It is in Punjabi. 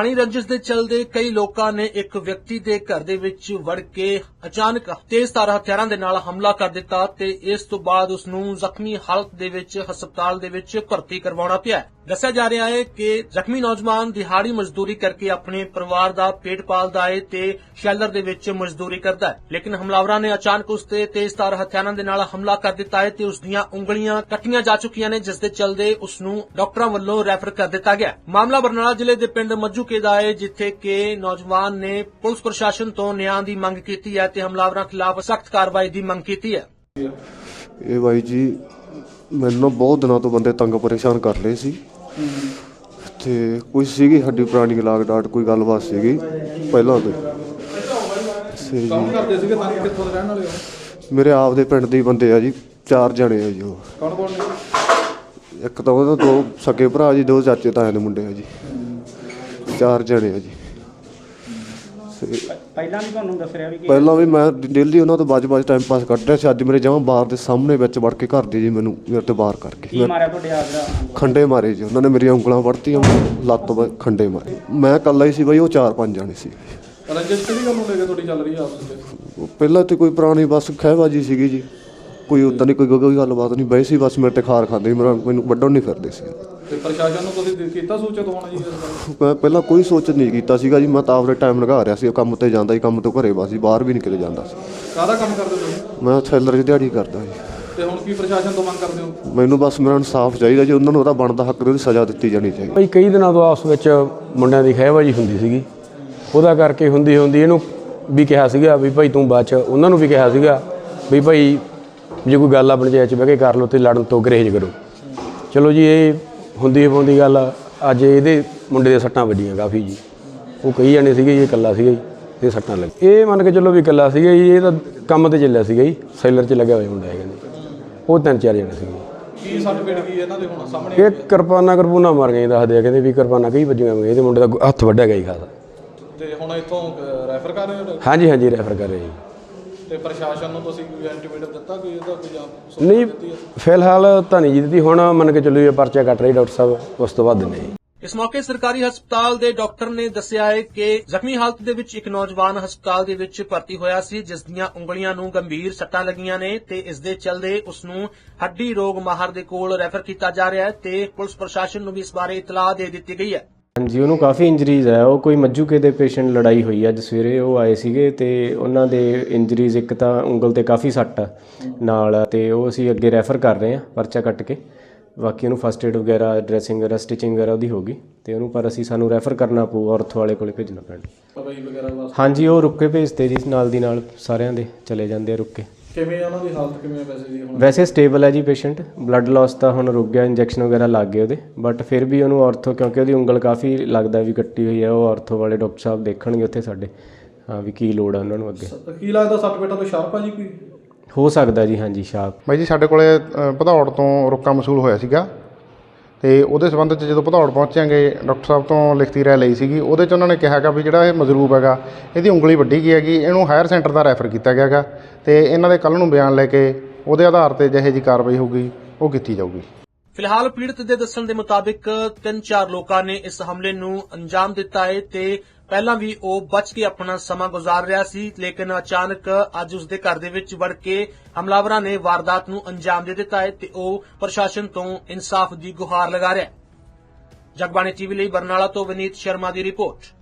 ਪੁਰਾਣੀ ਰੰਜਿਸ਼ ਦੇ ਚਲਦੇ ਕਈ ਲੋਕਾਂ ਨੇ ਇੱਕ ਵਿਅਕਤੀ ਦੇ ਘਰ ਦੇ ਵਿੱਚ ਵੜ ਕੇ ਅਚਾਨਕ ਤੇਜ਼ਧਾਰ ਹਥਿਆਰਾਂ ਦੇ ਨਾਲ ਹਮਲਾ ਕਰ ਦਿੱਤਾ ਤੇ ਇਸ ਤੋਂ ਬਾਅਦ ਉਸ ਨੂੰ ਜ਼ਖਮੀ ਹਾਲਤ ਦੇ ਵਿੱਚ ਹਸਪਤਾਲ ਦੇ ਵਿੱਚ ਭਰਤੀ ਕਰਵਾਉਣਾ ਪਿਆ। ਦੱਸਿਆ ਜਾ ਰਿਹਾ ਹੈ ਕਿ ਜ਼ਖਮੀ ਨੌਜਵਾਨ ਦਿਹਾੜੀ ਮਜ਼ਦੂਰੀ ਕਰਕੇ ਆਪਣੇ ਪਰਿਵਾਰ ਦਾ ਪੇਟ ਪਾਲਦਾ ਹੈ ਤੇ ਸ਼ੈਲਰ ਦੇ ਵਿੱਚ ਮਜ਼ਦੂਰੀ ਕਰਦਾ ਹੈ। ਲੇਕਿਨ ਹਮਲਾਵਰਾਂ ਨੇ ਅਚਾਨਕ ਉਸ ਤੇ ਤੇਜ਼ਧਾਰ ਹਥਿਆਰਾਂ ਦੇ ਨਾਲ ਹਮਲਾ ਕਰ ਦਿੱਤਾ ਹੈ ਤੇ ਉਸ ਦੀਆਂ ਉਂਗਲੀਆਂ ਕੱਟੀਆਂ ਜਾ ਚੁੱਕੀਆਂ ਨੇ, ਜਿਸ ਦੇ ਚਲਦੇ ਉਸ ਨੂੰ ਡਾਕਟਰਾਂ ਵੱਲੋਂ ਰੈਫਰ ਕਰ ਦਿੱਤਾ ਗਿਆ। ਮਾਮਲਾ ਬਰਨਾਲਾ ਜ਼ਿਲ੍ਹੇ ਦੇ ਪਿੰਡ ਮੱਜੂਕੇ ਦਾ ਹੈ ਜਿੱਥੇ ਕਿ ਨੌਜਵਾਨ ਨੇ ਪੁਲਿਸ ਪ੍ਰਸ਼ਾਸਨ ਤੋਂ ਨਿਆਂ ਦੀ ਮੰਗ ਕੀਤੀ ਹੈ ਤੇ ਹਮਲਾਵਰਾਂ ਖਿਲਾਫ ਸਖਤ ਕਾਰਵਾਈ ਦੀ ਮੰਗ ਕੀਤੀ ਹੈ। ਇਹ ਬਾਈ ਜੀ ਮੈਨੂੰ ਨਾ ਬਹੁਤ ਦਿਨਾਂ ਤੋਂ ਬੰਦੇ ਤੰਗ ਪਰੇਸ਼ਾਨ ਕਰ ਰਹੇ ਸੀ। ਤੇ ਕੋਈ ਸੀਗੀ ਸਾਡੀ ਪੁਰਾਣੀ ਲਾਗ ਡਾਟ ਕੋਈ ਗੱਲਬਾਤ ਸੀਗੀ? ਪਹਿਲਾਂ ਤੋਂ ਹੀ। ਤੇ ਕੰਮ ਜੀ ਕਰਦੇ ਸੀਗੇ ਤਾਂ ਕਿੱਥੋਂ ਦੇ ਰਹਿਣ ਵਾਲੇ ਹੋ? ਮੇਰੇ ਆਪ ਦੇ ਪਿੰਡ ਦੇ ਹੀ ਬੰਦੇ ਆ ਜੀ ਚਾਰ ਜਣੇ ਆ ਜੀ ਉਹ। ਕੌਣ ਕੌਣ ਨੇ? ਇੱਕ ਤਾਂ ਉਹਦਾ ਦੋ ਸਕੇ ਭਰਾ ਜੀ ਦੋ ਚਾਚੇ ਤਾਏ ਦੇ ਮੁੰਡੇ ਆ ਜੀ। ਚਾਰ ਜਣੇ ਆ ਜੀ। ਤੇ ਪਹਿਲਾਂ ਵੀ ਤੁਹਾਨੂੰ ਦੱਸ ਰਿਹਾ ਵੀ ਕਿ ਪਹਿਲਾਂ ਵੀ ਮੈਂ ਡੇਲੀ ਉਹਨਾਂ ਤੋਂ ਬਾਜ-ਬਾਜ ਟਾਈਮ ਪਾਸ ਕੱਢ ਰਿਹਾ ਸੀ। ਅੱਜ ਮੇਰੇ ਜਮਾਂ ਬਾਹਰ ਦੇ ਸਾਹਮਣੇ ਵਿੱਚ ਵੜ ਕੇ ਘਰ ਦੇ ਜੀ ਮੈਨੂੰ ਮੇਰੇ ਤੇ ਬਾਹਰ ਕਰ ਕੀ ਮਾਰਿਆ ਤੁਹਾਡੇ ਆਪ ਦਾ ਖੰਡੇ ਮਾਰੇ ਜੀ। ਉਹਨਾਂ ਨੇ ਮੇਰੀਆਂ ਉਂਗਲਾਂ ਵੜਤੀਆਂ ਲੱਤ ਤੋਂ ਬਾਅਦ ਖੰਡੇ ਮਾਰੇ। ਮੈਂ ਇਕੱਲਾ ਹੀ ਸੀ ਬਾਈ ਉਹ ਚਾਰ ਪੰਜ ਜਾਣੇ ਸੀ। ਰੰਜਿਸ਼ ਕਿਹੜੀ ਗੱਲ ਨੂੰ ਲੈ ਕੇ ਤੁਹਾਡੀ ਚੱਲ ਰਹੀ ਹੈ ਆਪਸ ਵਿੱਚ? ਉਹ ਪਹਿਲਾਂ ਤੇ ਕੋਈ ਪੁਰਾਣੀ ਬਸ ਖਹਿਬਾਜੀ ਸੀਗੀ ਜੀ। ਕੋਈ ਉਦਾਂ ਦੀ ਕੋਈ ਕੋਈ ਗੱਲਬਾਤ ਨਹੀਂ। ਬਈ ਸੀ ਬਸ ਮੇਰੇ ਤੇ ਖਾਰ ਖਾਂਦੇ ਸੀ, ਮੇਰਾ ਮੈਨੂੰ ਵੱਢਣ ਨਹੀਂ ਫਿਰਦੇ ਸੀ। ਤੇ ਪ੍ਰਸ਼ਾਸਨ ਨੂੰ ਤੁਸੀਂ ਦੇ- ਕੀਤਾ ਸੂਚਿਤ ਹੋਣਾ ਜੀ ਇਸ ਬਾਰੇ? ਮੈਂ ਪਹਿਲਾਂ ਕੋਈ ਸੋਚ ਨਹੀਂ ਕੀਤਾ ਸੀਗਾ ਜੀ। ਮੈਂ ਤਾਂ ਆਪਦੇ ਟਾਈਮ ਲਗਾ ਰਿਹਾ ਸੀ। ਕੰਮ ਤੇ ਜਾਂਦਾ ਸੀ ਕੰਮ ਤੋਂ ਘਰੇ ਬਸ ਜੀ ਬਾਹਰ ਵੀ ਨਹੀਂ ਕਿਤੇ ਜਾਂਦਾ ਸੀ। ਕਾਹਦਾ ਕੰਮ ਕਰਦੇ ਹੋ ਤੁਸੀਂ? ਮੈਂ ਥੈਲਰ ਦੀ ਦਿਹਾੜੀ ਕਰਦਾ ਜੀ। ਤੇ ਹੁਣ ਕੀ ਪ੍ਰਸ਼ਾਸਨ ਤੋਂ ਮੰਗ ਕਰਦੇ ਹੋ? ਮੈਨੂੰ ਬਸ ਮੇਰਾ ਇਨਸਾਫ ਚਾਹੀਦਾ ਜੀ। ਉਹਨਾਂ ਨੂੰ ਉਹਦਾ ਬਣਦਾ ਹੱਕ ਦੀ ਉਹਦੀ ਸਜ਼ਾ ਦਿੱਤੀ ਜਾਣੀ ਚਾਹੀਦੀ। ਭਾਈ ਕਈ ਦਿਨਾਂ ਤੋਂ ਆਪਸ ਵਿੱਚ ਮੁੰਡਿਆਂ ਦੀ ਖਹਿਬਾਜੀ ਹੁੰਦੀ ਸੀਗੀ। ਉਹਦਾ ਕਰਕੇ ਹੁੰਦੀ ਹੁੰਦੀ ਇਹਨੂੰ ਵੀ ਕਿਹਾ ਸੀਗਾ ਵੀ ਭਾਈ ਤੂੰ ਬਾਅਦ ਚ ਉਹਨਾਂ ਨੂੰ ਵੀ ਕਿਹਾ ਸੀਗਾ ਵੀ ਭਾਈ ਜੇ ਕੋਈ ਗੱਲ ਆਪਣੀ ਪੰਚਾਇਤ ਚ ਬਹਿ ਕੇ ਕਰ ਲਓ ਤੇ ਲੜਨ ਤੋਂ ਗਰੇਜ ਕਰੋ। ਚਲੋ ਜੀ ਇਹ ਹੁੰਦੀ ਹੁੰਦੀ ਗੱਲ ਅੱਜ ਇਹਦੇ ਮੁੰਡੇ ਦੇ ਸੱਟਾਂ ਵੱਜੀਆਂ ਕਾਫੀ ਜੀ। ਉਹ ਕਈ ਜਣੇ ਸੀਗੇ ਜੀ ਇਹ ਇਕੱਲਾ ਸੀਗਾ ਜੀ ਇਹ ਸੱਟਾਂ ਲੱਗ ਇਹ ਮੰਨ ਕੇ ਚੱਲੋ ਵੀ ਇਕੱਲਾ ਸੀਗਾ ਜੀ ਇਹ ਤਾਂ ਕੰਮ ਤੇ ਚੱਲਿਆ ਸੀਗਾ ਜੀ ਸੈਲਰ 'ਚ ਲੱਗਿਆ ਹੋਇਆ ਮੁੰਡਾ ਹੈ ਕਹਿੰਦੇ ਉਹ ਤਿੰਨ ਚਾਰ ਜਣੇ ਸੀਗੇ ਕੀ ਸਰਟੀਫਿਕੇਟ ਕੀ ਇਹਨਾਂ ਦੇ ਹੁਣ? ਸਾਹਮਣੇ ਇਹ ਕਿਰਪਾਨਾ ਕਰਪੂਨਾ ਮਾਰ ਗਏ ਦੱਸਦੇ ਆ ਕਹਿੰਦੇ ਵੀ ਕਿਰਪਾਨਾ ਕਈ ਵੱਜੀਆਂ ਹੋਈਆਂ ਇਹਦੇ ਮੁੰਡੇ ਦਾ ਹੱਥ ਵੱਢਿਆ ਗਿਆ ਜੀ ਖਾਸਾ। ਤੇ ਹੁਣ ਇੱਥੋਂ ਰੈਫਰ ਕਰ ਰਹੇ ਹੋ? ਹਾਂਜੀ ਹਾਂਜੀ ਰੈਫਰ ਕਰ ਰਹੇ ਜੀ। ਤੇ ਪ੍ਰਸ਼ਾਸਨ ਨੂੰ ਤੁਸੀਂ ਕੋਈ ਐਂਟੀਮੀਡੀਏਟ ਦਿੱਤਾ ਕੋਈ ਇਹਦਾ ਕੋਈ ਜਾਂ ਨਹੀਂ? ਫਿਲਹਾਲ ਤਾਂ ਨਹੀਂ ਜੀ ਦਿੱਤੀ ਹੁਣ ਮੰਨ ਕੇ ਚੱਲੋ ਇਹ ਪਰਚਾ ਕੱਟ ਰਹੀ ਡਾਕਟਰ ਸਾਹਿਬ ਉਸ ਤੋਂ ਬਾਅਦ ਜੀ ਇਸ ਮੌਕੇ ਸਰਕਾਰੀ ਹਸਪਤਾਲ ਦੇ ਡਾਕਟਰ ਨੇ ਦੱਸਿਆ ਹੈ ਕਿ ਜ਼ਖਮੀ ਹਾਲਤ ਦੇ ਵਿੱਚ ਇੱਕ ਨੌਜਵਾਨ ਹਸਪਤਾਲ ਦੇ ਵਿੱਚ ਭਰਤੀ ਹੋਇਆ ਸੀ ਜਿਸ ਦੀਆਂ ਉਂਗਲੀਆਂ ਨੂੰ ਗੰਭੀਰ ਸੱਟਾਂ ਲੱਗੀਆਂ ਨੇ ਤੇ ਇਸ ਦੇ ਚਲਦੇ ਉਸ ਨੂੰ ਹੱਡੀ ਰੋਗ ਮਾਹਰ ਦੇ ਕੋਲ ਰੈਫਰ ਕੀਤਾ ਜਾ ਰਿਹਾ ਹੈ ਤੇ ਪੁਲਿਸ ਪ੍ਰਸ਼ਾਸਨ ਨੂੰ ਵੀ ਇਸ ਬਾਰੇ ਇਤਲਾਹ ਦੇ ਦਿੱਤੀ ਗਈ ਹੈ ਹਾਂਜੀ ਉਹਨੂੰ ਕਾਫੀ ਇੰਜਰੀਜ਼ ਹੈ। ਉਹ ਕੋਈ ਮੱਜੂਕੇ ਦੇ ਪੇਸ਼ੈਂਟ ਲੜਾਈ ਹੋਈ ਅੱਜ ਸਵੇਰੇ ਉਹ ਆਏ ਸੀਗੇ ਤੇ ਉਹਨਾਂ ਦੇ ਇੰਜਰੀਜ਼ ਇੱਕ ਤਾਂ ਉਂਗਲ ਤੇ ਕਾਫੀ ਸੱਟ ਆ ਨਾਲ ਤੇ ਉਹ ਅਸੀਂ ਅੱਗੇ ਰੈਫਰ ਕਰ ਰਹੇ ਹਾਂ ਪਰਚਾ ਕੱਟ ਕੇ। ਬਾਕੀ ਉਹਨੂੰ ਫਸਟ ਏਡ ਵਗੈਰਾ ਡਰੈਸਿੰਗ ਵਗੈਰਾ ਸਟਿਚਿੰਗ ਵਗੈਰਾ ਉਹਦੀ ਹੋ ਗਈ ਤੇ ਉਹਨੂੰ ਪਰ ਅਸੀਂ ਸਾਨੂੰ ਰੈਫਰ ਕਰਨਾ ਪਊ ਔਰਥੋ ਵਾਲੇ ਕੋਲੇ ਭੇਜਣਾ ਪੈਣਾ। ਹਾਂਜੀ ਉਹ ਰੁੱਕ ਕੇ ਭੇਜਦੇ ਜੀ ਨਾਲ ਦੀ ਨਾਲ ਸਾਰਿਆਂ ਦੇ ਚਲੇ ਜਾਂਦੇ ਆ ਰੁੱਕ ਕਿਵੇਂ ਆ ਉਹਨਾਂ ਦੀ ਹਾਲਤ ਕਿਵੇਂ ਆ ਵੈਸੇ ਜੀ ਹੁਣ? ਵੈਸੇ ਸਟੇਬਲ ਹੈ ਜੀ ਪੇਸ਼ੈਂਟ ਬਲੱਡ ਲਾਸ ਤਾਂ ਹੁਣ ਰੁਕ ਗਿਆ ਇੰਜੈਕਸ਼ਨ ਵਗੈਰਾ ਲੱਗ ਗਏ ਉਹਦੇ ਬਟ ਫਿਰ ਵੀ ਉਹਨੂੰ ਆਰਥੋ ਕਿਉਂਕਿ ਉਹਦੀ ਉਂਗਲ ਕਾਫੀ ਲੱਗਦਾ ਵੀ ਕੱਟੀ ਹੋਈ ਹੈ ਉਹ ਆਰਥੋ ਵਾਲੇ ਡਾਕਟਰ ਸਾਹਿਬ ਦੇਖਣਗੇ ਉੱਥੇ ਸਾਡੇ ਹਾਂ ਵੀ ਕੀ ਲੋੜ ਆ ਉਹਨਾਂ ਨੂੰ ਅੱਗੇ। ਕੀ ਲੱਗਦਾ ਸੱਟ ਪੇਟਾਂ ਤੋਂ ਸ਼ਾਰਪ ਆ ਜੀ ਕੋਈ? ਹੋ ਸਕਦਾ ਜੀ ਹਾਂਜੀ ਸ਼ਾਪ ਬਾਈ ਜੀ ਸਾਡੇ ਕੋਲੇ ਅ, ਭਦੌੜ ਤੋਂ ਰੁੱਕਾ ਮਸੂਲ ਹੋਇਆ ਸੀਗਾ। ਅਤੇ ਉਹਦੇ ਸੰਬੰਧ 'ਚ ਜਦੋਂ ਭਦੌੜ ਪਹੁੰਚਾਂਗੇ ਡਾਕਟਰ ਸਾਹਿਬ ਤੋਂ ਲਿਖਤੀ ਰਾਏ ਲਈ ਸੀਗੀ। ਉਹਦੇ 'ਚ ਉਹਨਾਂ ਨੇ ਕਿਹਾ ਹੈਗਾ ਵੀ ਜਿਹੜਾ ਇਹ ਮਜ਼ਰੂਬ ਹੈਗਾ, ਇਹਦੀ ਉਂਗਲੀ ਵੱਢੀ ਗਈ ਹੈਗੀ, ਇਹਨੂੰ ਹਾਇਰ ਸੈਂਟਰ ਦਾ ਰੈਫਰ ਕੀਤਾ ਗਿਆ ਹੈਗਾ ਅਤੇ ਇਹਨਾਂ ਦੇ ਕੱਲ੍ਹ ਨੂੰ ਬਿਆਨ ਲੈ ਕੇ ਉਹਦੇ ਆਧਾਰ ਤੇ ਜਿਹੋ ਜਿਹੀ ਕਾਰਵਾਈ ਹੋਊਗੀ, ਉਹ ਕੀਤੀ ਜਾਊਗੀ। ਫਿਲਹਾਲ ਪੀੜਤ ਦੇ ਦੱਸਣ ਦੇ ਮੁਤਾਬਿਕ ਤਿੰਨ ਚਾਰ ਲੋਕਾਂ ਨੇ ਇਸ ਹਮਲੇ ਨੂੰ ਅੰਜਾਮ ਦਿੱਤਾ ਹੈ ਤੇ ਪਹਿਲਾਂ ਵੀ ਉਹ ਬਚ ਕੇ ਆਪਣਾ ਸਮਾਂ ਗੁਜ਼ਾਰ ਰਿਹਾ ਸੀ, ਲੇਕਿਨ ਅਚਾਨਕ ਅੱਜ ਉਸ ਦੇ ਘਰ ਦੇ ਵਿੱਚ ਵੜ ਕੇ ਹਮਲਾਵਰਾਂ ਨੇ ਵਾਰਦਾਤ ਨੂੰ ਅੰਜਾਮ ਦੇ ਦਿੱਤਾ ਹੈ ਤੇ ਉਹ ਪ੍ਰਸ਼ਾਸਨ ਤੋਂ ਇਨਸਾਫ ਦੀ ਗੁਹਾਰ ਲਗਾ ਰਿਹਾ ਹੈ। ਜਗਬਾਣੀ ਟੀਵੀ ਲਈ ਬਰਨਾਲਾ ਤੋਂ ਵਿਨੀਤ ਸ਼ਰਮਾ ਦੀ ਰਿਪੋਰਟ।